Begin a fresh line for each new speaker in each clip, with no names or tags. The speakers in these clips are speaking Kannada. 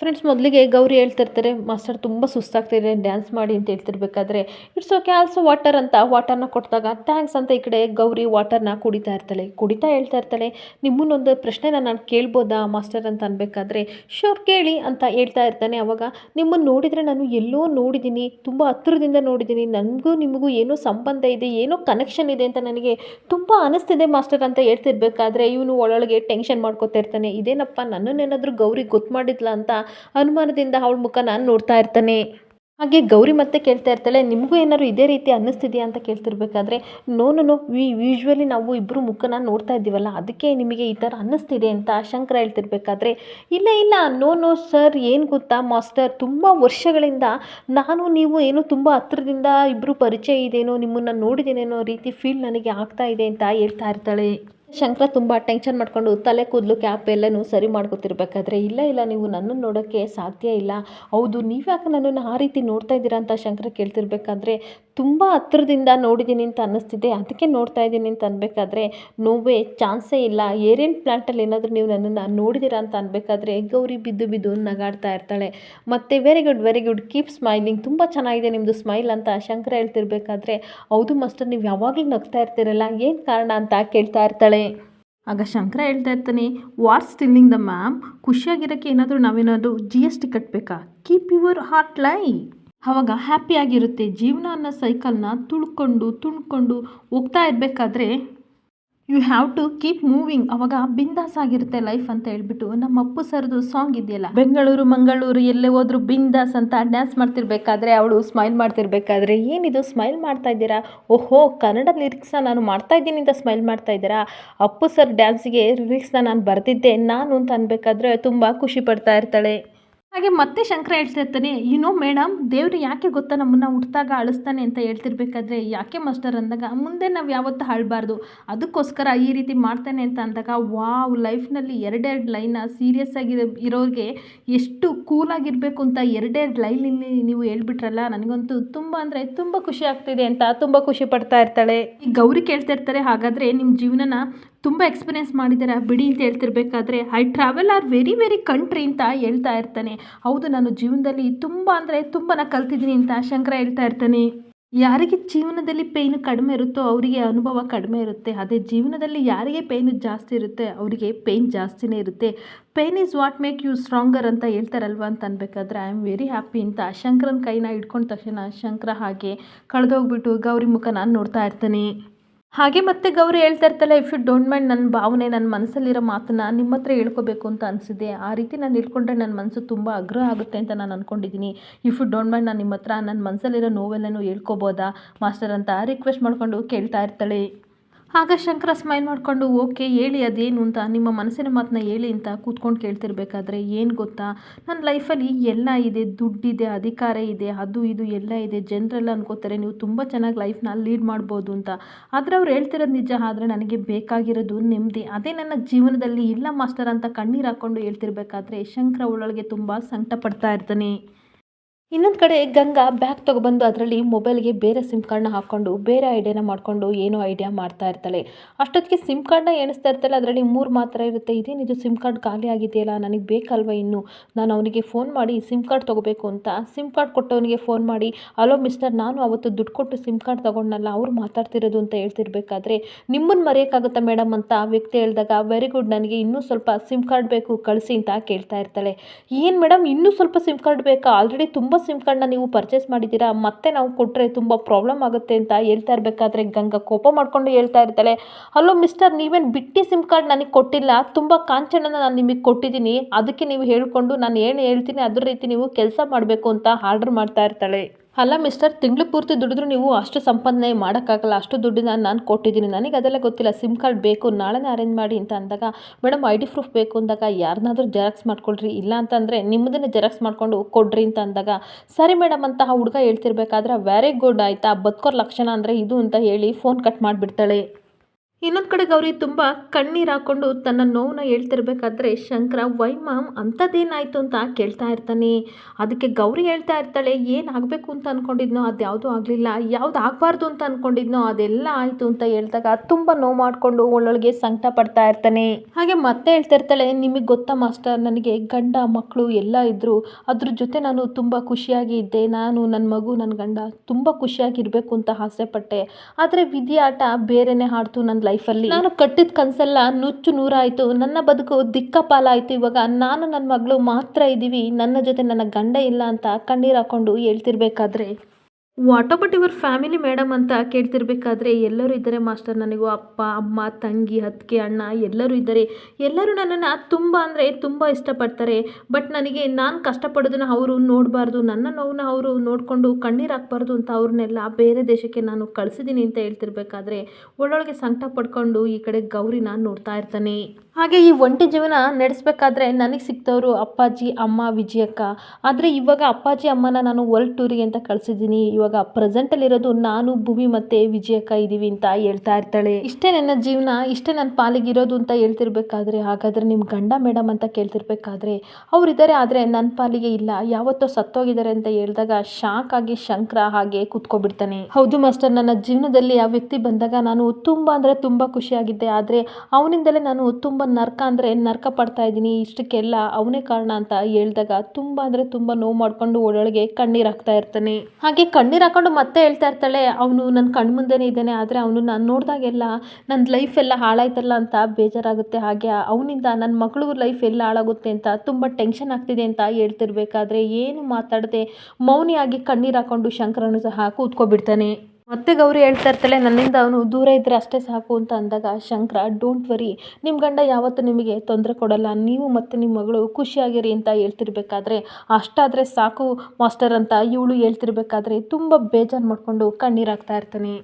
ಫ್ರೆಂಡ್ಸ್ ಮೊದಲಿಗೆ ಗೌರಿ ಹೇಳ್ತಿರ್ತಾರೆ, ಮಾಸ್ಟರ್ ತುಂಬ ಸುಸ್ತಾಗ್ತಿದೆ ಡ್ಯಾನ್ಸ್ ಮಾಡಿ ಅಂತ ಹೇಳ್ತಿರ್ಬೇಕಾದ್ರೆ ಇಟ್ಸ್ ಓಕೆ ಆಲ್ಸೋ ವಾಟರ್ ಅಂತ ವಾಟರ್ನ ಕೊಟ್ಟಿದಾಗ ಥ್ಯಾಂಕ್ಸ್ ಅಂತ ಈ ಕಡೆ ಗೌರಿ ವಾಟರ್ನ ಕುಡಿತಾ ಇರ್ತಾಳೆ. ಕುಡಿತಾ ಹೇಳ್ತಾ ಇರ್ತಾಳೆ, ನಿಮ್ಮನ್ನೊಂದು ಪ್ರಶ್ನೆನ ನಾನು ಕೇಳ್ಬೋದಾ ಮಾಸ್ಟರ್ ಅಂತ ಅನ್ಬೇಕಾದ್ರೆ? ಶೋರ್ ಕೇಳಿ, ಅಂತ ಹೇಳ್ತಾ ಇರ್ತಾನೆ ಅವಾಗ. ನಿಮ್ಮನ್ನು ನೋಡಿದರೆ ನಾನು ಎಲ್ಲೋ ನೋಡಿದ್ದೀನಿ ತುಂಬ ಹತ್ತಿರದಿಂದ ನೋಡಿದ್ದೀನಿ ನನಗೂ ನಿಮಗೂ ಏನೋ ಸಂಬಂಧ ಇದೆ, ಏನೋ ಕನೆಕ್ಷನ್ ಇದೆ ಅಂತ ನನಗೆ ತುಂಬ ಅನಿಸ್ತಿದೆ ಮಾಸ್ಟರ್ ಅಂತ ಹೇಳ್ತಿರ್ಬೇಕಾದ್ರೆ ಇವನು ಒಳೊಳಗೆ ಟೆನ್ಷನ್ ಮಾಡ್ಕೋತಾ ಇರ್ತಾನೆ. ಇದೇನಪ್ಪ ನನ್ನನ್ನೇನಾದರೂ ಗೌರಿ ಗೊತ್ತು ಮಾಡಿದ್ಲ ಅಂತ ಅನುಮಾನದಿಂದ ಅವಳ ಮುಖ ನಾನು ನೋಡ್ತಾ ಇರ್ತಾನೆ. ಹಾಗೆ ಗೌರಿ ಮತ್ತೆ ಕೇಳ್ತಾ ಇರ್ತಾಳೆ, ನಿಮಗೂ ಏನಾದ್ರು ಇದೇ ರೀತಿ ಅನ್ನಿಸ್ತಿದೆಯಾ ಅಂತ ಕೇಳ್ತಿರ್ಬೇಕಾದ್ರೆ ನೋ ನೋ ಯೂಶ್ವಲಿ ನಾವು ಇಬ್ಬರು ಮುಖನ ನೋಡ್ತಾ ಇದ್ದೀವಲ್ಲ, ಅದಕ್ಕೆ ನಿಮಗೆ ಈ ಥರ ಅನ್ನಿಸ್ತಿದೆ ಅಂತ ಶಂಕರ ಹೇಳ್ತಿರ್ಬೇಕಾದ್ರೆ, ಇಲ್ಲ ಇಲ್ಲ. ನೋ ನೋ ಸರ್ ಏನು ಗೊತ್ತಾ, ಮಾಸ್ಟರ್. ತುಂಬ ವರ್ಷಗಳಿಂದ ನಾನು, ನೀವು ಏನೋ ತುಂಬ ಹತ್ರದಿಂದ ಇಬ್ಬರು ಪರಿಚಯ ಇದೇನೋ, ನಿಮ್ಮನ್ನು ನೋಡಿದ್ದೇನೇನೋ ರೀತಿ ಫೀಲ್ ನನಗೆ ಆಗ್ತಾ ಇದೆ ಅಂತ ಹೇಳ್ತಾ ಇರ್ತಾಳೆ. ಶಂಕರ ತುಂಬ ಟೆನ್ಷನ್ ಮಾಡ್ಕೊಂಡು ತಲೆ ಕೂದಲು, ಕ್ಯಾಪ್ ಎಲ್ಲನೂ ಸರಿ ಮಾಡ್ಕೊತಿರ್ಬೇಕಾದ್ರೆ, ಇಲ್ಲ ಇಲ್ಲ, ನೀವು ನನ್ನನ್ನು ನೋಡೋಕ್ಕೆ ಸಾಧ್ಯ ಇಲ್ಲ. ಹೌದು ನೀವ್ಯಾಕೆ ನನ್ನನ್ನು ಆ ರೀತಿ ನೋಡ್ತಾ ಇದ್ದೀರಾ ಅಂತ ಶಂಕರ ಕೇಳ್ತಿರ್ಬೇಕಾದ್ರೆ, ತುಂಬ ಹತ್ರದಿಂದ ನೋಡಿದ್ದೀನಿ ಅಂತ ಅನ್ನಿಸ್ತಿದೆ. ಅದಕ್ಕೆ ನೋಡ್ತಾ ಇದ್ದೀನಿ ಅಂತ ಅನ್ಬೇಕಾದ್ರೆ, ನೋವೇ ಚಾನ್ಸೇ ಇಲ್ಲ. ಏರಿಯನ್ ಪ್ಲಾಂಟಲ್ಲಿ ಏನಾದರೂ ನೀವು ನನ್ನನ್ನು ನೋಡಿದ್ದೀರಾ ಅಂತ ಅನ್ಬೇಕಾದ್ರೆ, ಗೌರಿ ಬಿದ್ದು ಬಿದ್ದು ನಗಾಡ್ತಾ ಇರ್ತಾಳೆ. ಮತ್ತು very good very good keep smiling ತುಂಬ ಚೆನ್ನಾಗಿದೆ ನಿಮ್ಮದು ಸ್ಮೈಲ್ ಅಂತ ಶಂಕರ ಹೇಳ್ತಿರ್ಬೇಕಾದ್ರೆ, ಹೌದು, ಮಾಸ್ಟರ್, ನೀವು ಯಾವಾಗಲೂ ನಗ್ತಾ ಇರ್ತೀರಲ್ಲ, ಏನು ಕಾರಣ ಅಂತ ಕೇಳ್ತಾ ಇರ್ತಾಳೆ. ಆಗ ಶಂಕರ ಹೇಳ್ತಾ ಇರ್ತಾನೆ ವಾಟ್ಸ್ ಸ್ಟಿಲ್ಲಿಂಗ್ ದ ಮ್ಯಾಮ್ ಖುಷಿಯಾಗಿರೋಕ್ಕೆ ಏನಾದರೂ ನಾವೇನಾದರೂ ಜಿ ಎಸ್ ಟಿ ಕಟ್ಟಬೇಕಾ ಕೀಪ್ ಯುವರ್ ಹಾರ್ಟ್ ಲೈ ಆವಾಗ ಹ್ಯಾಪಿಯಾಗಿರುತ್ತೆ ಜೀವನ ಅನ್ನೋ ಸೈಕಲ್ನ ತುಳ್ಕೊಂಡು ತುಣ್ಕೊಂಡು ಹೋಗ್ತಾ ಇರಬೇಕಾದ್ರೆ you have to keep moving ಅವಾಗ ಬಿಂದಾಸ್ ಆಗಿರುತ್ತೆ ಲೈಫ್ ಅಂತ ಹೇಳ್ಬಿಟ್ಟು ನಮ್ಮ ಅಪ್ಪು ಸರ್ದು ಸಾಂಗ್ ಇದೆಯಲ್ಲ? ಬೆಂಗಳೂರು, ಮಂಗಳೂರು ಎಲ್ಲೇ ಹೋದ್ರು ಬಿಂದಾಸ್ ಅಂತ ಡ್ಯಾನ್ಸ್ ಮಾಡ್ತಿರ್ಬೇಕಾದ್ರೆ ಅವಳು ಸ್ಮೈಲ್ ಮಾಡ್ತಿರ್ಬೇಕಾದ್ರೆ ಏನಿದು ಸ್ಮೈಲ್ ಮಾಡ್ತಾ ಇದ್ದೀರಾ? ಓಹೋ, ಕನ್ನಡ ಲಿರಿಕ್ಸ್ನ ನಾನು ಮಾಡ್ತಾ ಇದ್ದೀನಿ ಅಂತ ಸ್ಮೈಲ್ ಮಾಡ್ತಾ ಇದ್ದೀರಾ? ಅಪ್ಪು ಸರ್ ಡ್ಯಾನ್ಸಿಗೆ ಲಿರಿಕ್ಸ್ನ ನಾನು ಬರೆದಿದ್ದೆ ನಾನು ಅಂತ ಅನ್ಬೇಕಾದ್ರೆ ತುಂಬ ಖುಷಿ ಪಡ್ತಾ ಇರ್ತಾಳೆ. ಹಾಗೆ ಮತ್ತೆ ಶಂಕರ ಹೇಳ್ತಾ ಇರ್ತಾನೆ ನೋ ಮೇಡಮ್ ದೇವ್ರು ಯಾಕೆ ಗೊತ್ತಾ ನಮ್ಮನ್ನು ಹುಟ್ಟಿದಾಗ ಅಳಿಸ್ತಾನೆ ಅಂತ ಹೇಳ್ತಿರ್ಬೇಕಾದ್ರೆ, ಯಾಕೆ ಮಾಸ್ಟರ್ ಅಂದಾಗ, ಮುಂದೆ ನಾವು ಯಾವತ್ತೂ ಹಾಳ್ಬಾರ್ದು. ಅದಕ್ಕೋಸ್ಕರ ಈ ರೀತಿ ಮಾಡ್ತಾನೆ ಅಂತ ಅಂದಾಗ, ವಾವ್, ಲೈಫ್ನಲ್ಲಿ ಎರಡೆರಡು ಲೈನ ಸೀರಿಯಸ್ ಆಗಿ ಇರೋರಿಗೆ ಎಷ್ಟು ಕೂಲಾಗಿರಬೇಕು ಅಂತ ಎರಡೆರಡು ಲೈನಲ್ಲಿ ನೀವು ಹೇಳ್ಬಿಟ್ರಲ್ಲ, ನನಗಂತೂ ತುಂಬ ಅಂದರೆ ತುಂಬ ಖುಷಿ ಆಗ್ತಿದೆ ಅಂತ ತುಂಬ ಖುಷಿ ಪಡ್ತಾ ಇರ್ತಾಳೆ. ಈ ಗೌರಿ ಕೇಳ್ತಾ ಇರ್ತಾರೆ ಹಾಗಾದರೆ ನಿಮ್ಮ ಜೀವನನ ತುಂಬ ಎಕ್ಸ್ಪೀರಿಯೆನ್ಸ್ ಮಾಡಿದ್ದಾರೆ. ಬಿಡಿ ಅಂತ ಹೇಳ್ತಿರ್ಬೇಕಾದ್ರೆ I travel are very very country ಅಂತ ಹೇಳ್ತಾ ಇರ್ತಾನೆ. ಹೌದು, ನಾನು ಜೀವನದಲ್ಲಿ ತುಂಬ ಅಂದರೆ ತುಂಬ ಕಲ್ತಿದ್ದೀನಿ ಅಂತ ಶಂಕರ ಹೇಳ್ತಾ ಇರ್ತಾನೆ. ಯಾರಿಗೆ ಜೀವನದಲ್ಲಿ ಪೇಯ್ನು ಕಡಿಮೆ ಇರುತ್ತೋ ಅವರಿಗೆ ಅನುಭವ ಕಡಿಮೆ ಇರುತ್ತೆ. ಅದೇ ಜೀವನದಲ್ಲಿ ಯಾರಿಗೆ ಪೇಯ್ನು ಜಾಸ್ತಿ ಇರುತ್ತೆ, ಅವರಿಗೆ ಪೇಯ್ನ್ ಜಾಸ್ತಿನೇ ಇರುತ್ತೆ. Pain is what make you stronger ಅಂತ ಹೇಳ್ತಾರಲ್ವ ಅಂತ ಅನ್ಬೇಕಾದ್ರೆ ಐ ಆಮ್ ವೆರಿ ಹ್ಯಾಪಿ ಅಂತ ಶಂಕರನ ಕೈನ ಹಿಡ್ಕೊಂಡ ತಕ್ಷಣ ಶಂಕರ ಹಾಗೆ ಕಳೆದೋಗ್ಬಿಟ್ಟು ಗೌರಿ ಮುಖ ನಾನು ನೋಡ್ತಾ ಇರ್ತಾನೆ. ಹಾಗೆ ಮತ್ತೆ ಗೌರಿ ಹೇಳ್ತಾ ಇರ್ತಾಳೆ ಇಫ್ ಯು ಡೋಂಟ್ ಮೈಂಡ್ ನನ್ನ ಭಾವನೆ ನನ್ನ ಮನಸ್ಸಲ್ಲಿರೋ ಮಾತನ್ನ ನಿಮ್ಮ ಹತ್ರ ಹೇಳ್ಕೋಬೇಕು ಅಂತ ಅನಿಸಿದೆ. ಆ ರೀತಿ ನಾನು ಇಟ್ಕೊಂಡ್ರೆ ನನ್ನ ಮನಸ್ಸು ತುಂಬ ಅಗ್ರ ಆಗುತ್ತೆ ಅಂತ ನಾನು ಅಂದ್ಕೊಂಡಿದ್ದೀನಿ ಇಫ್ ಯು ಡೋಂಟ್ ಮೈಂಡ್ ನಾನು ನಿಮ್ಮ ಹತ್ರ ನನ್ನ ಮನಸ್ಸಲ್ಲಿರೋ ನೋವೆಲ್ಲನೂ ಹೇಳ್ಕೊಬೋದಾ? ಮಾಸ್ಟರ್ ಅಂತ ರಿಕ್ವೆಸ್ಟ್ ಮಾಡಿಕೊಂಡು ಕೇಳ್ತಾ ಇರ್ತಾಳೆ. ಆಗ ಶಂಕರ ಸ್ಮೈಲ್ ಮಾಡಿಕೊಂಡು, ಓಕೆ, ಹೇಳಿ ಅದೇನು ಅಂತ, ನಿಮ್ಮ ಮನಸ್ಸಿನ ಮಾತನ್ನ ಹೇಳಿ ಅಂತ ಕೂತ್ಕೊಂಡು ಕೇಳ್ತಿರ್ಬೇಕಾದ್ರೆ ಏನು ಗೊತ್ತಾ? ನನ್ನ ಲೈಫಲ್ಲಿ ಎಲ್ಲ ಇದೆ, ದುಡ್ಡಿದೆ, ಅಧಿಕಾರ ಇದೆ, ಅದು ಇದು ಎಲ್ಲ ಇದೆ, ಜನರೆಲ್ಲ ಅನ್ಕೋತಾರೆ, ನೀವು ತುಂಬ ಚೆನ್ನಾಗಿ ಲೈಫ್ನ ಲೀಡ್ ಮಾಡ್ಬೋದು ಅಂತ. ಆದರೆ ಅವ್ರು ಹೇಳ್ತಿರೋದು ನಿಜ, ಆದರೆ ನನಗೆ ಬೇಕಾಗಿರೋದು ನೆಮ್ಮದಿ. ಅದೇ ನನ್ನ ಜೀವನದಲ್ಲಿ ಇಲ್ಲ ಮಾಸ್ಟರ್ ಅಂತ ಕಣ್ಣೀರು ಹಾಕ್ಕೊಂಡು ಹೇಳ್ತಿರ್ಬೇಕಾದ್ರೆ ಶಂಕರ ಒಳಗೆ ತುಂಬ ಸಂಕಟ ಪಡ್ತಾ ಇರ್ತಾನೆ. ಇನ್ನೊಂದು ಕಡೆ ಗಂಗಾ ಬ್ಯಾಗ್ ತೊಗೊಬಂದು ಅದರಲ್ಲಿ ಮೊಬೈಲ್ಗೆ ಬೇರೆ ಸಿಮ್ ಕಾರ್ಡ್ನ ಹಾಕ್ಕೊಂಡು ಬೇರೆ ಐಡಿಯಾನ ಮಾಡಿಕೊಂಡು ಏನೋ ಐಡಿಯಾ ಮಾಡ್ತಾ ಇರ್ತಾಳೆ. ಅಷ್ಟೊತ್ತಿಗೆ ಸಿಮ್ ಕಾರ್ಡ್ನ ಎಣಿಸ್ತಾ ಇರ್ತಾಳೆ. ಅದರಲ್ಲಿ ಮೂರು ಮಾತ್ರ ಇರುತ್ತೆ. ಇದೇನಿದು ಸಿಮ್ ಕಾರ್ಡ್ ಖಾಲಿ ಆಗಿದೆಯಲ್ಲ? ನನಗೆ ಬೇಕಲ್ವ ಇನ್ನು? ನಾನು ಅವನಿಗೆ ಫೋನ್ ಮಾಡಿ ಸಿಮ್ ಕಾರ್ಡ್ ತೊಗೋಬೇಕು ಅಂತ ಸಿಮ್ ಕಾರ್ಡ್ ಕೊಟ್ಟವನಿಗೆ ಫೋನ್ ಮಾಡಿ, ಅಲೋ ಮಿಸ್ಟರ್, ನಾನು ಅವತ್ತು ದುಡ್ಡು ಕೊಟ್ಟು ಸಿಮ್ ಕಾರ್ಡ್ ತೊಗೊಂಡಲ್ಲ ಅವ್ರು ಮಾತಾಡ್ತಿರೋದು ಅಂತ ಹೇಳ್ತಿರ್ಬೇಕಾದ್ರೆ ನಿಮ್ಮನ್ನು ಮರೆಯೋಕ್ಕಾಗುತ್ತಾ ಮೇಡಮ್ ಅಂತ ವ್ಯಕ್ತಿ ಹೇಳಿದಾಗ, ವೆರಿ ಗುಡ್, ನನಗೆ ಇನ್ನೂ ಸ್ವಲ್ಪ ಸಿಮ್ ಕಾರ್ಡ್ ಬೇಕು, ಕಳಿಸಿ ಅಂತ ಕೇಳ್ತಾ ಇರ್ತಾಳೆ. ಏನು ಮೇಡಮ್ ಇನ್ನೂ ಸ್ವಲ್ಪ ಸಿಮ್ ಕಾರ್ಡ್ ಬೇಕಾ? ಆಲ್ರೆಡಿ ತುಂಬ ಸಿಮ್ ಕಾರ್ಡ್ನ ನೀವು ಪರ್ಚೇಸ್ ಮಾಡಿದ್ದೀರಾ? ಮತ್ತೆ ನಾವು ಕೊಟ್ಟರೆ ತುಂಬ ಪ್ರಾಬ್ಲಮ್ ಆಗುತ್ತೆ ಅಂತ ಹೇಳ್ತಾ ಇರಬೇಕಾದ್ರೆ ಗಂಗಾ ಕೋಪ ಮಾಡಿಕೊಂಡು ಹೇಳ್ತಾ ಇರ್ತಾಳೆ. ಹಲೋ ಮಿಸ್ಟರ್ ನೀವೇನು ಬಿಟ್ಟು ಸಿಮ್ ಕಾರ್ಡ್ ನನಗೆ ಕೊಟ್ಟಿಲ್ಲ? ತುಂಬ ಕಾಂಚನನ ನಾನು ನಿಮಗೆ ಕೊಟ್ಟಿದ್ದೀನಿ. ಅದಕ್ಕೆ ನೀವು ಹೇಳಿಕೊಂಡು ನಾನು ಏನು ಹೇಳ್ತೀನಿ ಅದ್ರ ರೀತಿ ನೀವು ಕೆಲಸ ಮಾಡಬೇಕು ಅಂತ ಆರ್ಡರ್ ಮಾಡ್ತಾ ಇರ್ತಾಳೆ. ಅಲ್ಲ ಮಿಸ್ಟರ್ ತಿಂಗಳು ಪೂರ್ತಿ ದುಡಿದ್ರು ನೀವು ಅಷ್ಟು ಸಂಪಾದನೆ ಮಾಡೋಕ್ಕಾಗಲ್ಲ, ಅಷ್ಟು ದುಡ್ಡು ನಾನು ಕೊಟ್ಟಿದ್ದೀನಿ. ನನಗೆ ಅದೆಲ್ಲ ಗೊತ್ತಿಲ್ಲ ಸಿಮ್ ಕಾರ್ಡ್ ಬೇಕು, ನಾಳೆನೇ ಅರೇಂಜ್ ಮಾಡಿ ಅಂತ ಅಂದಾಗ ಮೇಡಮ್ ಐ ಡಿ ಪ್ರೂಫ್ ಬೇಕು ಅಂದಾಗ ಯಾರನ್ನಾದರೂ ಜೆರಾಕ್ಸ್ ಮಾಡ್ಕೊಳ್ರಿ, ಇಲ್ಲ ಅಂತಂದರೆ ನಿಮ್ಮದನ್ನೇ ಜೆರಾಕ್ಸ್ ಮಾಡಿಕೊಂಡು ಕೊಡ್ರಿ ಅಂತ ಅಂದಾಗ, ಸರಿ ಮೇಡಮ್ ಅಂತ ಹುಡುಗ ಹೇಳ್ತಿರ್ಬೇಕಾದ್ರೆ ವೆರಿ ಗುಡ್ ಆಯಿತಾ? ಬದುಕೋರ್ ಲಕ್ಷಣ ಅಂದರೆ ಇದು ಅಂತ ಹೇಳಿ ಫೋನ್ ಕಟ್ ಮಾಡಿಬಿಡ್ತಾಳೆ. ಇನ್ನೊಂದು ಕಡೆ ಗೌರಿ ತುಂಬ ಕಣ್ಣೀರು ಹಾಕ್ಕೊಂಡು ತನ್ನ ನೋವನ್ನ ಹೇಳ್ತಿರ್ಬೇಕಾದ್ರೆ, ಶಂಕರ, ವೈ ಮಾಮ್ ಅಂಥದ್ದೇನಾಯಿತು ಅಂತ ಕೇಳ್ತಾ ಇರ್ತಾನೆ. ಅದಕ್ಕೆ ಗೌರಿ ಹೇಳ್ತಾ ಇರ್ತಾಳೆ ಏನಾಗಬೇಕು ಅಂತ ಅಂದ್ಕೊಂಡಿದ್ನೋ ಅದು ಯಾವುದೂ ಆಗಲಿಲ್ಲ. ಯಾವ್ದು ಆಗಬಾರ್ದು ಅಂತ ಅಂದ್ಕೊಂಡಿದ್ನೋ ಅದೆಲ್ಲ ಆಯಿತು ಅಂತ ಹೇಳ್ದಾಗ ತುಂಬ ನೋವು ಮಾಡಿಕೊಂಡು ಒಳ್ಳೊಳಗೆ ಸಂಕಟ ಪಡ್ತಾ ಇರ್ತಾನೆ. ಹಾಗೆ ಮತ್ತೆ ಹೇಳ್ತಾ ಇರ್ತಾಳೆ ನಿಮಗೆ ಗೊತ್ತಾ ಮಾಸ್ಟರ್, ನನಗೆ ಗಂಡ ಮಕ್ಕಳು ಎಲ್ಲ ಇದ್ದರು ಅದ್ರ ಜೊತೆ ನಾನು ತುಂಬ ಖುಷಿಯಾಗಿ ಇದ್ದೆ. ನಾನು ನನ್ನ ಮಗು ನನ್ನ ಗಂಡ ತುಂಬ ಖುಷಿಯಾಗಿರಬೇಕು ಅಂತ ಆಸೆ ಪಟ್ಟೆ. ಆದರೆ ವಿಧಿ ಆಟ ಬೇರೆನೇ ಹಾಡ್ತು ನನ್ನ ಲೈಫಲ್ಲಿ ನಾನು ಕಟ್ಟಿದ ಕನಸೆಲ್ಲ ನುಚ್ಚು ನೂರಾಯಿತು. ನನ್ನ ಬದುಕು ದಿಕ್ಕಪಾಲಾಯಿತು ಇವಾಗ ನಾನು ನನ್ನ ಮಗಳು ಮಾತ್ರ ಇದ್ದೀವಿ ನನ್ನ ಜೊತೆ ನನ್ನ ಗಂಡ ಇಲ್ಲ ಅಂತ ಕಣ್ಣೀರು ಹಾಕೊಂಡು ಹೇಳ್ತಿರ್ಬೇಕಾದ್ರೆ. What about your family madam ಅಂತ ಕೇಳ್ತಿರ್ಬೇಕಾದ್ರೆ, ಎಲ್ಲರೂ ಇದ್ದಾರೆ ಮಾಸ್ಟರ್ ನನಗೂ ಅಪ್ಪ, ಅಮ್ಮ, ತಂಗಿ, ಅತ್ತಿಗೆ, ಅಣ್ಣ, ಎಲ್ಲರೂ ಇದ್ದಾರೆ. ಎಲ್ಲರೂ ನನ್ನನ್ನು ತುಂಬ ಅಂದರೆ ತುಂಬ ಇಷ್ಟಪಡ್ತಾರೆ. ಬಟ್ ನನಗೆ ನಾನು ಕಷ್ಟಪಡೋದನ್ನ ಅವರು ನೋಡಬಾರ್ದು. ನನ್ನ ನೋವನ್ನ ಅವರು ನೋಡಿಕೊಂಡು ಕಣ್ಣೀರು ಹಾಕ್ಬಾರ್ದು ಅಂತ ಅವ್ರನ್ನೆಲ್ಲ ಬೇರೆ ದೇಶಕ್ಕೆ ನಾನು ಕಳಿಸಿದ್ದೀನಿ ಅಂತ ಹೇಳ್ತಿರ್ಬೇಕಾದ್ರೆ, ಒಳ್ಳೊಳಗೆ ಸಂಕಟ ಪಡ್ಕೊಂಡು ಈ ಕಡೆ ಗೌರಿನ ನೋಡ್ತಾ ಇರ್ತಾನೆ. ಹಾಗೆ ಈ ಒಂಟಿ ಜೀವನ ನಡೆಸ್ಬೇಕಾದ್ರೆ ನನಗೆ ಸಿಕ್ತವರು ಅಪ್ಪಾಜಿ, ಅಮ್ಮ, ವಿಜಯಕ್ಕ. ಆದರೆ ಇವಾಗ ಅಪ್ಪಾಜಿ, ಅಮ್ಮನ ನಾನು ವರ್ಲ್ಡ್ ಟೂರಿಗೆ ಅಂತ ಕಳಿಸಿದ್ದೀನಿ. ಇವಾಗ ಪ್ರೆಸೆಂಟಲ್ಲಿರೋದು ನಾನು, ಭೂಮಿ ಮತ್ತು ವಿಜಯಕ್ಕ ಇದ್ದೀವಿ ಅಂತ ಹೇಳ್ತಾ ಇರ್ತಾಳೆ. ಇಷ್ಟೇ ನನ್ನ ಜೀವನ, ಇಷ್ಟೇ ನನ್ನ ಪಾಲಿಗಿರೋದು ಅಂತ ಹೇಳ್ತಿರ್ಬೇಕಾದ್ರೆ, ಹಾಗಾದರೆ ನಿಮ್ಮ ಗಂಡ ಮೇಡಮ್ ಅಂತ ಕೇಳ್ತಿರ್ಬೇಕಾದ್ರೆ, ಅವರಿದ್ದಾರೆ, ಆದರೆ ನನ್ನ ಪಾಲಿಗೆ ಇಲ್ಲ. ಯಾವತ್ತೋ ಸತ್ತೋಗಿದ್ದಾರೆ ಅಂತ ಹೇಳಿದಾಗ ಶಾಕ್ ಆಗಿ ಶಂಕರ ಹಾಗೆ ಕೂತ್ಕೊಬಿಡ್ತಾನೆ. ಹೌದು ಮಾಸ್ಟರ್, ನನ್ನ ಜೀವನದಲ್ಲಿ ಆ ವ್ಯಕ್ತಿ ಬಂದಾಗ ನಾನು ತುಂಬ ಅಂದರೆ ತುಂಬ ಖುಷಿಯಾಗಿದ್ದೆ. ಆದರೆ ಅವನಿಂದಲೇ ನಾನು ತುಂಬ ನರ್ಕ ಅಂದರೆ ನರ್ಕ ಪಡ್ತಾ ಇದ್ದೀನಿ, ಇಷ್ಟಕ್ಕೆಲ್ಲ ಅವನೇ ಕಾರಣ ಅಂತ ಹೇಳಿದಾಗ ತುಂಬ ಅಂದರೆ ತುಂಬ ನೋವು ಮಾಡ್ಕೊಂಡು ಒಳೊಳಗೆ ಕಣ್ಣೀರು ಹಾಕ್ತಾ ಇರ್ತಾನೆ. ಹಾಗೆ ಕಣ್ಣೀರು ಹಾಕೊಂಡು ಮತ್ತೆ ಹೇಳ್ತಾ ಇರ್ತಾಳೆ, ಅವನು ನನ್ನ ಕಣ್ಮುಂದೆನೇ ಇದ್ದಾನೆ, ಆದರೆ ಅವನು ನಾನು ನೋಡಿದಾಗೆಲ್ಲ ನನ್ನ ಲೈಫ್ ಎಲ್ಲ ಹಾಳಾಯ್ತಲ್ಲ ಅಂತ ಬೇಜಾರಾಗುತ್ತೆ. ಹಾಗೆ ಅವನಿಂದ ನನ್ನ ಮಗಳಿಗೂ ಲೈಫ್ ಎಲ್ಲ ಹಾಳಾಗುತ್ತೆ ಅಂತ ತುಂಬ ಟೆನ್ಷನ್ ಆಗ್ತಿದೆ ಅಂತ ಹೇಳ್ತಿರ್ಬೇಕಾದ್ರೆ ಏನು ಮಾತಾಡದೆ ಮೌನಿಯಾಗಿ ಕಣ್ಣೀರು ಹಾಕೊಂಡು ಶಂಕರನು ಸಹ ಕೂತ್ಕೊಬಿಡ್ತಾನೆ. ಮತ್ತೆ ಗೌರಿ ಹೇಳ್ತಾ ಇರ್ತಾಳೆ, ನನ್ನಿಂದ ಅವನು ದೂರ ಇದ್ದರೆ ಅಷ್ಟೇ ಸಾಕು ಅಂತ ಅಂದಾಗ, ಶಂಕರ ಡೋಂಟ್ ವರಿ ನಿಮ್ಮ ಗಂಡ ಯಾವತ್ತೂ ನಿಮಗೆ ತೊಂದರೆ ಕೊಡಲ್ಲ. ನೀವು ಮತ್ತು ನಿಮ್ಮ ಮಗಳು ಖುಷಿಯಾಗಿರಿ ಅಂತ ಹೇಳ್ತಿರ್ಬೇಕಾದ್ರೆ, ಅಷ್ಟಾದರೆ ಸಾಕು ಮಾಸ್ಟರ್ ಅಂತ ಇವಳು ಹೇಳ್ತಿರ್ಬೇಕಾದ್ರೆ ತುಂಬ ಬೇಜಾರು ಮಾಡಿಕೊಂಡು ಕಣ್ಣೀರಾಗ್ತಾ ಇರ್ತಾನೆ.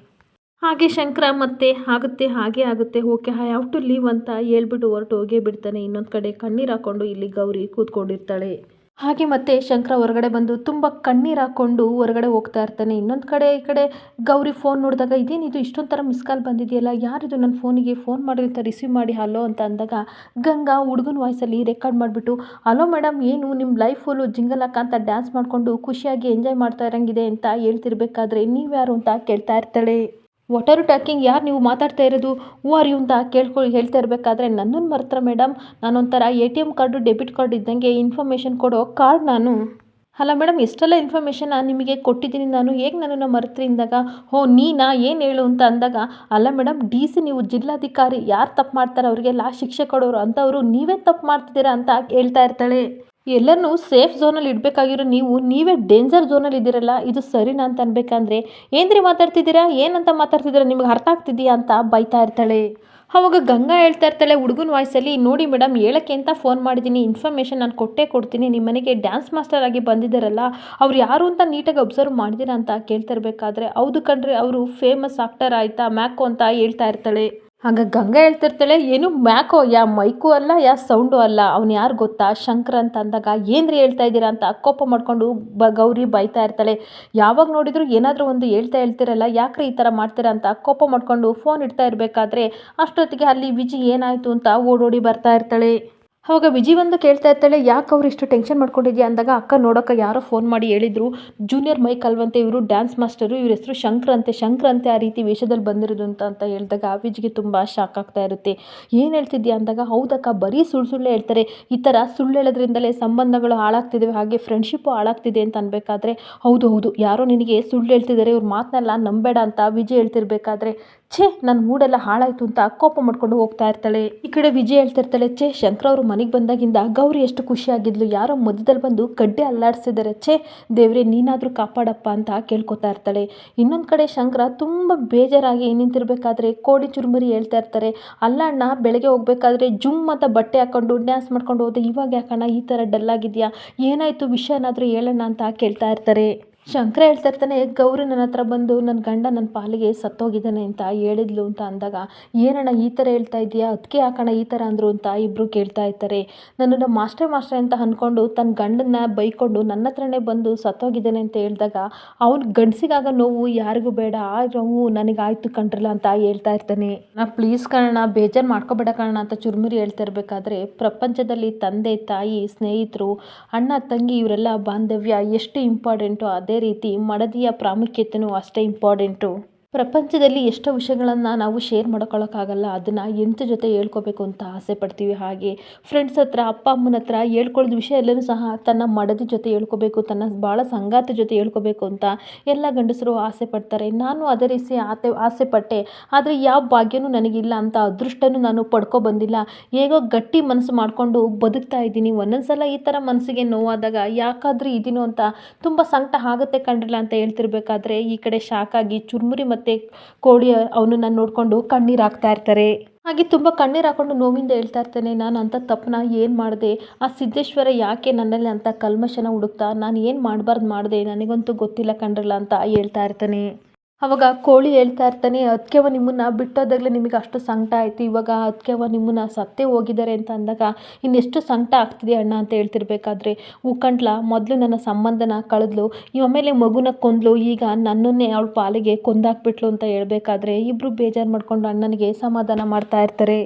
ಹಾಗೆ ಶಂಕರ ಮತ್ತೆ ಆಗುತ್ತೆ, ಹಾಗೆ ಆಗುತ್ತೆ. Okay I have to leave ಅಂತ ಹೇಳ್ಬಿಟ್ಟು ಹೊರಟು ಹೋಗೇ ಬಿಡ್ತಾನೆ. ಇನ್ನೊಂದು ಕಡೆ ಕಣ್ಣೀರು ಹಾಕ್ಕೊಂಡು ಇಲ್ಲಿ ಗೌರಿ ಕೂತ್ಕೊಂಡಿರ್ತಾಳೆ. ಹಾಗೆ ಮತ್ತೆ ಶಂಕರ ಹೊರಗಡೆ ಬಂದು ತುಂಬ ಕಣ್ಣೀರು ಹಾಕ್ಕೊಂಡು ಹೊರಗಡೆ ಹೋಗ್ತಾ ಇರ್ತಾನೆ. ಇನ್ನೊಂದು ಕಡೆ ಈ ಕಡೆ ಗೌರಿ ಫೋನ್ ನೋಡಿದಾಗ ಇದೇನಿದು ಇಷ್ಟೊಂದು ಥರ ಮಿಸ್ ಕಾಲ್ ಬಂದಿದೆಯಲ್ಲ? ಯಾರಿದು ನನ್ನ ಫೋನಿಗೆ ಫೋನ್ ಮಾಡಿದಂತ ರಿಸೀವ್ ಮಾಡಿ ಹಲೋ ಅಂತ ಅಂದಾಗ, ಗಂಗಾ ಹುಡುಗನ ವಾಯ್ಸಲ್ಲಿ ರೆಕಾರ್ಡ್ ಮಾಡಿಬಿಟ್ಟು ಹಲೋ ಮೇಡಮ್ ಏನು? ನಿಮ್ಮ ಲೈಫ್ ಫುಲ್ಲು ಜಿಂಗಲ್ ಅಂತ ಡ್ಯಾನ್ಸ್ ಮಾಡಿಕೊಂಡು ಖುಷಿಯಾಗಿ ಎಂಜಾಯ್ ಮಾಡ್ತಾ ಇರೋಂಗಿದೆ ಅಂತ ಹೇಳ್ತಿರ್ಬೇಕಾದ್ರೆ ನೀವ್ಯಾರು ಅಂತ ಕೇಳ್ತಾ ಇರ್ತಾಳೆ. ವಾಟ್ ಆರ್ ಯು ಟಾಕಿಂಗ್ ಯಾರು ನೀವು ಮಾತಾಡ್ತಾ ಇರೋದು? ಹೂ ಆರ್ ಯು ಅಂತ ಕೇಳ್ಕೊ ಹೇಳ್ತಾ ಇರಬೇಕಾದ್ರೆ ನನ್ನನ್ನು ಮರ್ತ್ರ madam ನಾನೊಂಥರ A T M card debit card ಇದ್ದಂಗೆ ಇನ್ಫಾರ್ಮೇಷನ್ ಕೊಡೋ ಕಾರ್ಡ್ ನಾನು. ಅಲ್ಲ ಮೇಡಮ್ ಎಷ್ಟೆಲ್ಲ ಇನ್ಫಾರ್ಮೇಷನ್ ನಿಮಗೆ ಕೊಟ್ಟಿದ್ದೀನಿ ನಾನು. ಹೇಗೆ ನನ್ನನ್ನು ಮರೆತ್ರಿ ಅಂದಾಗ? ಹೋ, ನೀನಾ? ಏನು ಹೇಳು ಅಂತ ಅಂದಾಗ, ಅಲ್ಲ ಮೇಡಮ್ ಡಿ ಸಿ ನೀವು ಜಿಲ್ಲಾಧಿಕಾರಿ ಯಾರು ತಪ್ಪು ಮಾಡ್ತಾರೆ? ಅವರಿಗೆಲ್ಲ ಶಿಕ್ಷೆ ಕೊಡೋರು ಅಂತವರು ನೀವೇ ತಪ್ಪು ಮಾಡ್ತಿದ್ದೀರಾ ಅಂತ ಹೇಳ್ತಾ ಇರ್ತಾಳೆ. ಎಲ್ಲರನ್ನೂ ಸೇಫ್ ಝೋನಲ್ಲಿ ಇಡಬೇಕಾಗಿರೋ ನೀವು, ನೀವೇ ಡೇಂಜರ್ ಝೋನಲ್ಲಿ ಇದ್ದೀರಲ್ಲ, ಇದು ಸರಿನಾ ಅಂತ ಅನ್ಬೇಕಂದ್ರೆ, ಏನ್ರಿ ಮಾತಾಡ್ತಿದ್ದೀರಾ? ಏನಂತ ಮಾತಾಡ್ತಿದ್ದೀರಾ? ನಿಮ್ಗೆ ಅರ್ಥ ಆಗ್ತಿದೆಯಾ ಅಂತ ಬೈತಾ ಇರ್ತಾಳೆ. ಅವಾಗ ಗಂಗಾ ಹೇಳ್ತಾ ಇರ್ತಾಳೆ, ಹುಡುಗನ ವಾಯ್ಸಲ್ಲಿ, ನೋಡಿ ಮೇಡಮ್, ಹೇಳಕ್ಕೆ ಅಂತ ಫೋನ್ ಮಾಡಿದ್ದೀನಿ ಇನ್ಫಾರ್ಮೇಷನ್ ನಾನು ಕೊಟ್ಟೇ ಕೊಡ್ತೀನಿ ನಿಮ್ಮ ಮನೆಗೆ ಡ್ಯಾನ್ಸ್ ಮಾಸ್ಟರ್ ಆಗಿ ಬಂದಿದ್ದಾರಲ್ಲ, ಅವ್ರು ಯಾರು ಅಂತ ನೀಟಾಗಿ ಅಬ್ಸರ್ವ್ ಮಾಡಿದ್ದೀರಾ ಅಂತ ಕೇಳ್ತಿರ್ಬೇಕಾದ್ರೆ ಹೌದು ಕಣ್ರಿ, ಅವರು ಫೇಮಸ್ ಆಕ್ಟರ್ ಆಯಿತಾ ಮ್ಯಾಕೋ ಅಂತ ಹೇಳ್ತಾ ಇರ್ತಾಳೆ. ಆಗ ಗಂಗಾ ಹೇಳ್ತಿರ್ತಾಳೆ, ಏನು ಮ್ಯಾಕೋ, ಯಾ ಮೈಕು ಅಲ್ಲ, ಯಾ ಸೌಂಡು ಅಲ್ಲ, ಅವ್ನು ಯಾರು ಗೊತ್ತಾ? ಶಂಕರ್ ಅಂತ ಅಂದಾಗ ಏನ್ರಿ ಹೇಳ್ತಾ ಇದ್ದೀರಾ ಅಂತ ಅಕ್ಕೋಪ ಮಾಡಿಕೊಂಡು ಬ ಗೌರಿ ಬೈತಾ ಇರ್ತಾಳೆ. ಯಾವಾಗ ನೋಡಿದ್ರು ಏನಾದರೂ ಒಂದು ಹೇಳ್ತಾ ಹೇಳ್ತಿರಲ್ಲ, ಯಾಕ್ರಿ ಈ ಥರ ಮಾಡ್ತೀರಾ ಅಂತ ಕೋಪ ಮಾಡಿಕೊಂಡು ಫೋನ್ ಇಡ್ತಾ ಇರಬೇಕಾದ್ರೆ ಅಷ್ಟೊತ್ತಿಗೆ ಅಲ್ಲಿ ವಿಜಿ ಏನಾಯಿತು ಅಂತ ಓಡೋಡಿ ಬರ್ತಾ ಇರ್ತಾಳೆ. ಅವಾಗ ವಿಜಿ ಒಂದು ಕೇಳ್ತಾ ಇರ್ತಾಳೆ, ಯಾಕೆ ಅವ್ರು ಇಷ್ಟು ಟೆನ್ಷನ್ ಮಾಡ್ಕೊಂಡಿದ್ಯಾ? ಅಂದಾಗ ಅಕ್ಕ ನೋಡೋಕೆ ಯಾರೋ ಫೋನ್ ಮಾಡಿ ಹೇಳಿದ್ರು ಜೂನಿಯರ್ ಮೈಕ್ ಅಲ್ವಂತೆ ಇವರು ಡ್ಯಾನ್ಸ್ ಮಾಸ್ಟರು ಇವ್ರ ಹೆಸರು ಶಂಕರ್ ಅಂತೆ ಶಂಕರ್ ಅಂತೆ ಆ ರೀತಿ ವೇಷದಲ್ಲಿ ಬಂದಿರೋದು ಅಂತ ಅಂತ ಹೇಳಿದಾಗ ವಿಜಿಗೆ ತುಂಬ ಶಾಕ್ ಆಗ್ತಾ ಇರುತ್ತೆ. ಏನು ಹೇಳ್ತಿದ್ಯಾ? ಅಂದಾಗ, ಹೌದಕ್ಕ, ಬರೀ ಸುಳ್ಳು ಸುಳ್ಳು ಹೇಳ್ತಾರೆ. ಈ ಥರ ಸುಳ್ಳು ಹೇಳೋದ್ರಿಂದಲೇ ಸಂಬಂಧಗಳು ಹಾಳಾಗ್ತಿದ್ದಾವೆ ಹಾಗೆ ಫ್ರೆಂಡ್ಶಿಪ್ಪು ಹಾಳಾಗ್ತಿದೆ ಅಂತ ಅನ್ಬೇಕಾದ್ರೆ, ಹೌದು ಹೌದು, ಯಾರೋ ನಿನಗೆ ಸುಳ್ಳು ಹೇಳ್ತಿದ್ದಾರೆ, ಇವ್ರ ಮಾತನ್ನೆಲ್ಲ ನಂಬೇಡ ಅಂತ ವಿಜಿ ಹೇಳ್ತಿರ್ಬೇಕಾದ್ರೆ ಛೇ ನನ್ನ ಮೂಡೆಲ್ಲ ಹಾಳಾಯಿತು ಅಂತ ಕೋಪ ಮಾಡ್ಕೊಂಡು ಹೋಗ್ತಾ ಇರ್ತಾಳೆ. ಈ ಕಡೆ ವಿಜಯ್ ಹೇಳ್ತಿರ್ತಾಳೆ ಛೇ, ಶಂಕರ ಅವರು ಮನೆಗೆ ಬಂದಾಗಿಂದ ಗೌರಿ ಎಷ್ಟು ಖುಷಿಯಾಗಿದ್ಲು ಯಾರೋ ಮಧ್ಯದಲ್ಲಿ ಬಂದು ಕಡ್ಡೆ ಅಲ್ಲಾಡಿಸಿದ್ದಾರೆ ಛೇ, ದೇವ್ರೆ, ನೀನಾದರೂ ಕಾಪಾಡಪ್ಪ ಅಂತ ಕೇಳ್ಕೊತಾ ಇರ್ತಾಳೆ. ಇನ್ನೊಂದು ಕಡೆ ಶಂಕರ ತುಂಬ ಬೇಜಾರಾಗಿ ನಿಂತಿರಬೇಕಾದ್ರೆ ಕೋಡಿ ಚುರುಮುರಿ ಹೇಳ್ತಾ ಇರ್ತಾರೆ. ಅಲ್ಲಣ್ಣ ಬೆಳಗ್ಗೆ ಹೋಗ್ಬೇಕಾದ್ರೆ ಜುಮ್ ಅಂತ ಬಟ್ಟೆ ಹಾಕೊಂಡು ಡ್ಯಾನ್ಸ್ ಮಾಡ್ಕೊಂಡು ಹೋದೆ, ಇವಾಗ ಯಾಕಣ್ಣ ಈ ಥರ ಡಲ್ ಆಗಿದೆಯಾ? ಏನಾಯಿತು ವಿಷಯನಾದರೂ ಹೇಳೋಣ ಅಂತ ಕೇಳ್ತಾ ಇರ್ತಾರೆ. ಶಂಕರ ಹೇಳ್ತಾ ಇರ್ತಾನೆ ಗೌರಿ, ನನ್ನ ಹತ್ರ ಬಂದು ನನ್ನ ಗಂಡ ನನ್ನ ಪಾಲಿಗೆ ಸತ್ತೋಗಿದ್ದಾನೆ ಅಂತ ಹೇಳಿದ್ಲು ಅಂತ ಅಂದಾಗ, ಏನಣ್ಣ ಈ ಥರ ಹೇಳ್ತಾ ಇದೆಯಾ ಅದಕ್ಕೆ ಯಾಕಣ್ಣ ಈ ಥರ ಅಂದರು ಅಂತ ಇಬ್ಬರು ಕೇಳ್ತಾ ಇರ್ತಾರೆ. ನನ್ನನ್ನು ಮಾಸ್ಟರ್ ಮಾಸ್ಟರ್ ಅಂತ ಅಂದ್ಕೊಂಡು ತನ್ನ ಗಂಡನ್ನ ಬೈಕೊಂಡು ನನ್ನ ಹತ್ರನೇ ಬಂದು ಸತ್ತೋಗಿದ್ದಾನೆ ಅಂತ ಹೇಳಿದಾಗ, ಅವ್ನು ಗಂಡಸಿಗಾಗ ನೋವು ಯಾರಿಗೂ ಬೇಡ, ಆ ನೋವು ನನಗಾಯ್ತು ಕಂಡ್ರಲ್ಲ ಅಂತ ಹೇಳ್ತಾ ಇರ್ತಾನೆ. ನಾ ಪ್ಲೀಸ್ ಕಾರಣ ಬೇಜಾರು ಮಾಡ್ಕೋಬೇಡ ಕಾರಣ ಅಂತ ಚುರುಮುರಿ ಹೇಳ್ತಾ ಇರಬೇಕಾದ್ರೆ, ಪ್ರಪಂಚದಲ್ಲಿ ತಂದೆ, ತಾಯಿ, ಸ್ನೇಹಿತರು, ಅಣ್ಣ, ತಂಗಿ, ಇವರೆಲ್ಲ ಬಾಂಧವ್ಯ ಎಷ್ಟು ಇಂಪಾರ್ಟೆಂಟು ಅದೇ ರೀತಿ ಮಡದಿಯ ಪ್ರಾಮುಖ್ಯತೆಯೂ ಅಷ್ಟೇ ಇಂಪಾರ್ಟೆಂಟು ಪ್ರಪಂಚದಲ್ಲಿ ಎಷ್ಟೋ ವಿಷಯಗಳನ್ನು ನಾವು ಶೇರ್ ಮಾಡ್ಕೊಳ್ಳೋಕ್ಕಾಗಲ್ಲ ಅದನ್ನು ಎಂಥ ಜೊತೆ ಹೇಳ್ಕೊಬೇಕು ಅಂತ ಆಸೆ ಪಡ್ತೀವಿ. ಹಾಗೆ ಫ್ರೆಂಡ್ಸ್ ಹತ್ರ, ಅಪ್ಪ ಅಮ್ಮನ ಹತ್ರ ಹೇಳ್ಕೊಳ್ಳೋದು ವಿಷಯ ಎಲ್ಲರೂ ಸಹ ತನ್ನ ಮಡದಿ ಜೊತೆ ಹೇಳ್ಕೋಬೇಕು, ತನ್ನ ಭಾಳ ಸಂಗಾತಿ ಜೊತೆ ಹೇಳ್ಕೊಬೇಕು ಅಂತ ಎಲ್ಲ ಗಂಡಸರು ಆಸೆ ಪಡ್ತಾರೆ. ನಾನು ಅದೇ ರೀತಿ ಆತೆ, ಆಸೆ ಪಟ್ಟೆ. ಆದರೆ ಯಾವ ಭಾಗ್ಯನೂ ನನಗಿಲ್ಲ ಅಂತ ಅದೃಷ್ಟನೂ ನಾನು ಪಡ್ಕೊ ಬಂದಿಲ್ಲ. ಹೇಗೋ ಗಟ್ಟಿ ಮನಸ್ಸು ಮಾಡಿಕೊಂಡು ಬದುಕ್ತಾ ಇದ್ದೀನಿ. ಒಂದೊಂದು ಸಲ ಈ ಥರ ಮನಸ್ಸಿಗೆ ನೋವಾದಾಗ ಯಾಕಾದರೂ ಇದೀನೋ ಅಂತ ತುಂಬ ಸಂಕಟ ಆಗುತ್ತೆ ಕಂಡ್ರಲ್ಲ ಅಂತ ಹೇಳ್ತಿರ್ಬೇಕಾದ್ರೆ ಈ ಕಡೆ ಶಾಕಾಗಿ ಚುರುಮುರಿ ಮತ್ತು ಕೋಳಿ ಅವನನ್ನ ನೋಡಿಕೊಂಡು ಕಣ್ಣೀರು ಹಾಕ್ತಾ ಇರ್ತಾರೆ. ಹಾಗೆ ತುಂಬ ಕಣ್ಣೀರು ಹಾಕೊಂಡು ನೋವಿಂದ ಹೇಳ್ತಾ ಇರ್ತಾನೆ, ನಾನು ಅಂಥ ತಪ್ಪನ್ನ ಏನು ಮಾಡಿದೆ? ಆ ಸಿದ್ದೇಶ್ವರ ಯಾಕೆ ನನ್ನಲ್ಲಿ ಅಂಥ ಕಲ್ಮಶನ ಹುಡುಕ್ತಾ, ನಾನು ಏನು ಮಾಡಬಾರ್ದು ಮಾಡಿದೆ? ನನಗಂತೂ ಗೊತ್ತಿಲ್ಲ ಕಂಡ್ರಲ್ಲ ಅಂತ ಹೇಳ್ತಾ ಇರ್ತಾನೆ. ಅವಾಗ ಕೋಳಿ ಹೇಳ್ತಾ ಇರ್ತಾನೆ ಅದಕ್ಕೆವ ನಿಮ್ಮನ್ನು ಬಿಟ್ಟೋದಾಗಲೇ ನಿಮಗೆ ಅಷ್ಟು ಸಂಕಟ ಆಯಿತು. ಇವಾಗ ಅದಕ್ಕೆವ ನಿಮ್ಮನ್ನು ಸತ್ತೇ ಹೋಗಿದ್ದಾರೆ ಅಂತ ಅಂದಾಗ, ಇನ್ನೆಷ್ಟು ಸಂಕಟ ಆಗ್ತಿದೆ ಅಣ್ಣ ಅಂತ ಹೇಳ್ತಿರ್ಬೇಕಾದ್ರೆ. ಉಕ್ಕಂಡ್ಲ ಮೊದಲು ನನ್ನ ಸಂಬಂಧನ ಕಳೆದ್ಲು. ಆಮೇಲೆ ಮಗುನ ಕೊಂದ್ಲು. ಈಗ ನನ್ನನ್ನೇ ಅವಳ ಪಾಲಿಗೆ ಕೊಂದಾಕ್ಬಿಟ್ಲು ಅಂತ ಹೇಳಬೇಕಾದ್ರೆ ಇಬ್ಬರು ಬೇಜಾರು ಮಾಡಿಕೊಂಡು ಅಣ್ಣನಿಗೆ ಸಮಾಧಾನ ಮಾಡ್ತಾ ಇರ್ತಾರೆ.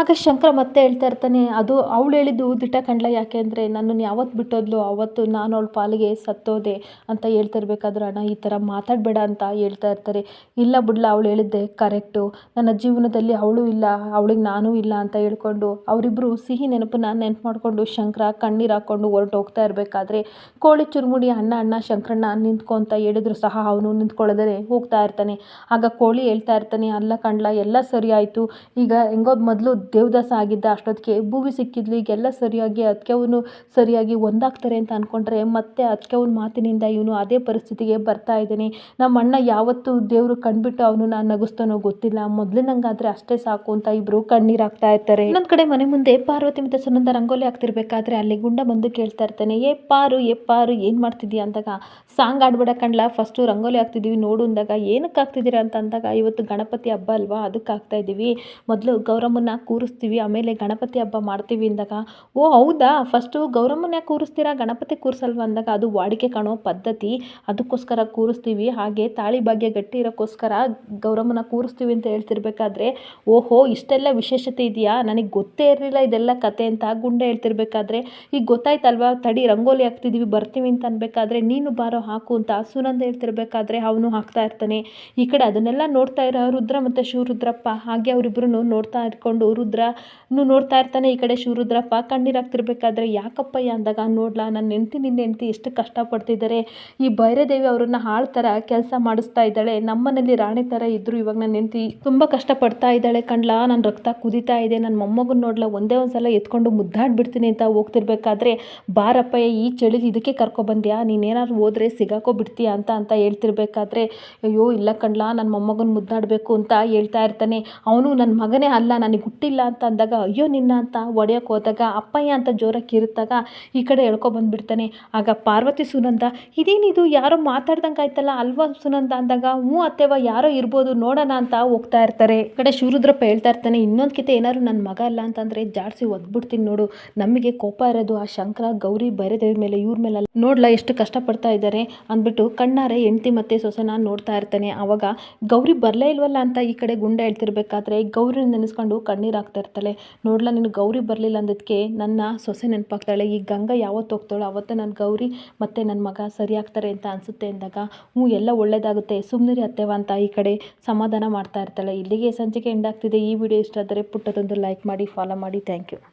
ಆಗ ಶಂಕರ ಮತ್ತೆ ಹೇಳ್ತಾ ಇರ್ತಾನೆ, ಅದು ಅವಳು ಹೇಳಿದ್ದು ದಿಟ್ಟ ಕಂಡ್ಲ ಯಾಕೆ ಅಂದರೆ, ನನ್ನನ್ನು ಯಾವತ್ತು ಬಿಟ್ಟೋದ್ಲು? ಅವತ್ತು ನಾನು ಅವಳ ಪಾಲಿಗೆ ಸತ್ತೋದೆ ಅಂತ ಹೇಳ್ತಿರ್ಬೇಕಾದ್ರೆ ಅಣ್ಣ, ಈ ಥರ ಮಾತಾಡಬೇಡ ಅಂತ ಹೇಳ್ತಾ ಇರ್ತಾರೆ. ಇಲ್ಲ ಬಿಡ್ಲ, ಅವಳು ಹೇಳಿದ್ದೆ ಕರೆಕ್ಟು. ನನ್ನ ಜೀವನದಲ್ಲಿ ಅವಳು ಇಲ್ಲ, ಅವಳಿಗೆ ನಾನು ಇಲ್ಲ ಅಂತ ಹೇಳ್ಕೊಂಡು ಅವರಿಬ್ಬರು ಸಿಹಿ ನೆನಪನ್ನ ನೆನಪು ಮಾಡಿಕೊಂಡು, ಶಂಕರ ಕಣ್ಣೀರು ಹಾಕ್ಕೊಂಡು ಹೊರಟು ಹೋಗ್ತಾ ಇರಬೇಕಾದ್ರೆ, ಕೋಳಿ ಚುರುಮುಡಿ ಅಣ್ಣ ಅಣ್ಣ, ಶಂಕರಣ್ಣ ನಿಂತ್ಕೊ ಅಂತ ಹೇಳಿದ್ರು ಸಹ ಅವನು ನಿಂತ್ಕೊಳ್ಳೋದೇ ಹೋಗ್ತಾ ಇರ್ತಾನೆ. ಆಗ ಕೋಳಿ ಹೇಳ್ತಾ ಇರ್ತಾನೆ, ಅಲ್ಲ ಕಂಡ್ಲ ಎಲ್ಲ ಸರಿ ಆಯಿತು. ಈಗ ಹೆಂಗೋದು ಮೊದಲು ದೇವದಾಸ ಆಗಿದ್ದ ಅಷ್ಟೊತ್ತಿಗೆ ಭೂಮಿ ಸಿಕ್ಕಿದ್ಲು, ಈಗೆಲ್ಲ ಸರಿಯಾಗಿ ಅದಕ್ಕೆ ಅವನು ಸರಿಯಾಗಿ ಒಂದಾಗ್ತಾರೆ ಅಂತ ಅಂದ್ಕೊಂಡ್ರೆ ಮತ್ತೆ ಅದಕ್ಕೆ ಅವನ ಮಾತಿನಿಂದ ಇವನು ಅದೇ ಪರಿಸ್ಥಿತಿಗೆ ಬರ್ತಾ ಇದ್ದಾನೆ. ನಮ್ಮ ಅಣ್ಣ ಯಾವತ್ತು ದೇವರು ಕಂಡುಬಿಟ್ಟು ಅವನು ನಾನು ನಗಿಸ್ತಾನೋ ಗೊತ್ತಿಲ್ಲ. ಮೊದಲಿನಂಗಾದ್ರೆ ಅಷ್ಟೇ ಸಾಕು ಅಂತ ಇಬ್ಬರು ಕಣ್ಣೀರು ಹಾಕ್ತಾ ಇರ್ತಾರೆ. ಇನ್ನೊಂದು ಕಡೆ ಮನೆ ಮುಂದೆ ಪಾರ್ವತಿ ಮತ್ತು ಸುನಂದ ರಂಗೋಲಿ ಆಗ್ತಿರ್ಬೇಕಾದ್ರೆ ಅಲ್ಲಿ ಗುಂಡ ಬಂದು ಕೇಳ್ತಾ ಇರ್ತಾನೆ. ಏ ಪಾರು ಏ ಪಾರು, ಏನು ಮಾಡ್ತಿದ್ಯಾ? ಅಂದಾಗ, ಸಾಂಗ್ ಆಡ್ಬೇಡ ಕಣ್ಲ ಫಸ್ಟು ರಂಗೋಲಿ ಹಾಕ್ತಿದ್ದೀವಿ ನೋಡು ಅಂದಾಗ ಏನಕ್ಕೆ ಹಾಕ್ತಿದ್ದೀರಾ ಅಂತ ಅಂದಾಗ, ಇವತ್ತು ಗಣಪತಿ ಹಬ್ಬ ಅಲ್ವಾ ಅದಕ್ಕೆ ಹಾಕ್ತಾ ಇದ್ದೀವಿ. ಮೊದಲು ಗೌರಮ್ಮನ ಕೂರಿಸ್ತೀವಿ, ಆಮೇಲೆ ಗಣಪತಿ ಹಬ್ಬ ಮಾಡ್ತೀವಿ ಅಂದಾಗ, ಓ ಹೌದಾ? ಫಸ್ಟು ಗೌರಮ್ಮನ ಯಾಕೆ ಕೂರಿಸ್ತೀರಾ? ಗಣಪತಿ ಕೂರಿಸಲ್ವ ಅಂದಾಗ, ಅದು ವಾಡಿಕೆ ಕಾಣೋ ಪದ್ಧತಿ, ಅದಕ್ಕೋಸ್ಕರ ಕೂರಿಸ್ತೀವಿ. ಹಾಗೆ ತಾಳಿ ಭಾಗ್ಯ ಗಟ್ಟಿ ಇರೋಕ್ಕೋಸ್ಕರ ಗೌರಮ್ಮನ ಕೂರಿಸ್ತೀವಿ ಅಂತ ಹೇಳ್ತಿರ್ಬೇಕಾದ್ರೆ, ಓಹೋ, ಇಷ್ಟೆಲ್ಲ ವಿಶೇಷತೆ ಇದೆಯಾ? ನನಗೆ ಗೊತ್ತೇ ಇರಲಿಲ್ಲ ಇದೆಲ್ಲ ಕತೆ ಅಂತ ಗುಂಡೆ ಹೇಳ್ತಿರ್ಬೇಕಾದ್ರೆ, ಈಗ ಗೊತ್ತಾಯ್ತಲ್ವಾ? ತಡಿ ರಂಗೋಲಿ ಹಾಕ್ತಿದ್ದೀವಿ ಬರ್ತೀವಿ ಅಂತ ಅನ್ಬೇಕಾದ್ರೆ, ನೀನು ಬಾರೋ ಹಾಕು ಅಂತ ಸುನಂದ ಹೇಳ್ತಿರ್ಬೇಕಾದ್ರೆ, ಅವನು ಹಾಕ್ತಾ ಇರ್ತಾನೆ. ಈ ಕಡೆ ಅದನ್ನೆಲ್ಲ ನೋಡ್ತಾ ಇರೋ ರುದ್ರ ಮತ್ತು ಶಿವರುದ್ರಪ್ಪ, ಹಾಗೆ ಅವರಿಬ್ಬರು ನೋಡ್ತಾ ಇಟ್ಕೊಂಡು ರುದ್ರನು ನೋಡ್ತಾ ಇರ್ತಾನೆ, ಈ ಕಡೆ ಶಿವರುದ್ರಪ್ಪ ಕಣ್ಣೀರು ಯಾಕಪ್ಪ ಅಂದಾಗ ನೋಡ್ಲಾ ನನ್ನ ಹೆಂಡ್ತಿ ನಿನ್ನ ಹೆಂಡ್ತಿ ಎಷ್ಟು ಕಷ್ಟಪಡ್ತಿದ್ದಾರೆ ಈ ಭೈರದೇವಿ ಅವರನ್ನ ಹಾಳು ಥರ ಕೆಲಸ ಮಾಡಿಸ್ತಾ ಇದ್ದಾಳೆ, ನಮ್ಮನೇಲಿ ರಾಣಿ ಥರ ಇದ್ದರು ಇವಾಗ ನನ್ನ ಹೆಂಡ್ತಿ ತುಂಬ ಕಷ್ಟಪಡ್ತಾ ಇದ್ದಾಳೆ, ಕಣ್ಲಾ ನನ್ನ ರಕ್ತ ಕುದೀತಾ ಇದೆ ನನ್ನ ಮೊಮ್ಮಗನ ನೋಡ್ಲಾ, ಒಂದೇ ಒಂದು ಸಲ ಎತ್ಕೊಂಡು ಮುದ್ದಾಡ್ಬಿಡ್ತೀನಿ ಅಂತ ಹೋಗ್ತಿರ್ಬೇಕಾದ್ರೆ ಬಾರಪ್ಪಯ್ಯ ಈ ಚಳಿಲಿ ಇದಕ್ಕೆ ಕರ್ಕೊಬಂದ್ಯಾ, ನೀನೇನಾದ್ರು ಹೋದ್ರೆ ಸಿಗಾಕೋ ಬಿಡ್ತೀಯ ಅಂತ ಅಂತ ಹೇಳ್ತಿರ್ಬೇಕಾದ್ರೆ, ಅಯ್ಯೋ, ಇಲ್ಲ ಕಣ್ಲಾ ನನ್ನ ಮೊಮ್ಮಗನ ಮುದ್ದಾಡಬೇಕು ಅಂತ ಹೇಳ್ತಾ ಇರ್ತಾನೆ. ಅವನು ನನ್ನ ಮಗನೇ ಅಲ್ಲ, ನನಗೆ ಹುಟ್ಟಿಲ್ಲ ಅಂತ ಅಂದಾಗ, ಅಯ್ಯೋ, ನಿನ್ನ ಅಂತ ಒಡೆಯೋಕೆ ಹೋದಾಗ, ಅಪ್ಪಯ್ಯ ಅಂತ ಜೋರಾಗಿ ಕಿರುತ್ತಾಗ ಈ ಕಡೆ ಎಳ್ಕೊಬಂದ್ಬಿಡ್ತಾನೆ ಆಗ ಪಾರ್ವತಿ ಸುನಂದ ಇದೇನಿದು ಯಾರೋ ಮಾತಾಡ್ದಂಗೆ ಆಯ್ತಲ್ಲ ಅಲ್ವಾ ಸುನಂದ? ಅಂದಾಗ, ಹ್ಞೂ ಅತ್ತೆವ ಯಾರೋ ಇರ್ಬೋದು, ನೋಡೋಣ ಅಂತ ಹೋಗ್ತಾ ಇರ್ತಾರೆ. ಈ ಕಡೆ ಶಿವರುದ್ರಪ್ಪ ಹೇಳ್ತಾ ಇರ್ತಾನೆ, ಇನ್ನೊಂದು ಕಿತೆ ಏನಾದ್ರು ನನ್ನ ಮಗ ಅಲ್ಲ ಅಂತಂದರೆ ಜಾಡ್ಸಿ ಒದ್ಬಿಡ್ತೀನಿ ನೋಡು. ನಮಗೆ ಕೋಪ ಇರೋದು ಆ ಶಂಕರ, ಗೌರಿ ಬೈರದೇವಿ ಮೇಲೆ, ಇವ್ರ ಮೇಲೆ ನೋಡ್ಲಾ, ಎಷ್ಟು ಕಷ್ಟಪಡ್ತಾ ಇದ್ದಾರೆ ಅಂದ್ಬಿಟ್ಟು ಕಣ್ಣಾರೆ ಹೆಂಡ್ತಿ ಮತ್ತೆ ಸೊಸೆನ ನೋಡ್ತಾ ಇರ್ತಾನೆ. ಅವಾಗ ಗೌರಿ ಬರಲೇ ಇಲ್ವಲ್ಲ ಅಂತ ಈ ಕಡೆ ಗುಂಡ ಹೇಳ್ತಿರ್ಬೇಕಾದ್ರೆ ಗೌರಿ ನೆನೆಸ್ಕೊಂಡು ಕಣ್ಣೀರು ಹಾಕ್ತಾ ಇರ್ತಾಳೆ. ನೋಡ್ಲಾ, ನೀನು ಗೌರಿ ಬರಲಿಲ್ಲ ಅಂದದಕ್ಕೆ ನನ್ನ ಸೊಸೆ ನೆನಪಾಗ್ತಾಳೆ. ಈ ಗಂಗಾ ಯಾವತ್ತು ಹೋಗ್ತಾಳೋ ಅವತ್ತು ನನ್ನ ಗೌರಿ ಮತ್ತು ನನ್ನ ಮಗ ಸರಿ ಆಗ್ತಾರೆ ಅಂತ ಅನಿಸುತ್ತೆ ಅಂದಾಗ, ಹ್ಞೂ, ಎಲ್ಲ ಒಳ್ಳೇದಾಗುತ್ತೆ. ಸುಮ್ಮನಿರಿ ಅತ್ತೆವ ಅಂತ ಈ ಕಡೆ ಸಮಾಧಾನ ಮಾಡ್ತಾ ಇರ್ತಾಳೆ. ಇಲ್ಲಿಗೆ ಸಂಚಿಕೆ ಎಂಡ್ ಆಗ್ತಿದೆ. ಈ ವಿಡಿಯೋ ಇಷ್ಟ ಆದರೆ ಪುಟ್ಟದೊಂದು ಲೈಕ್ ಮಾಡಿ ಫಾಲೋ ಮಾಡಿ. Thank you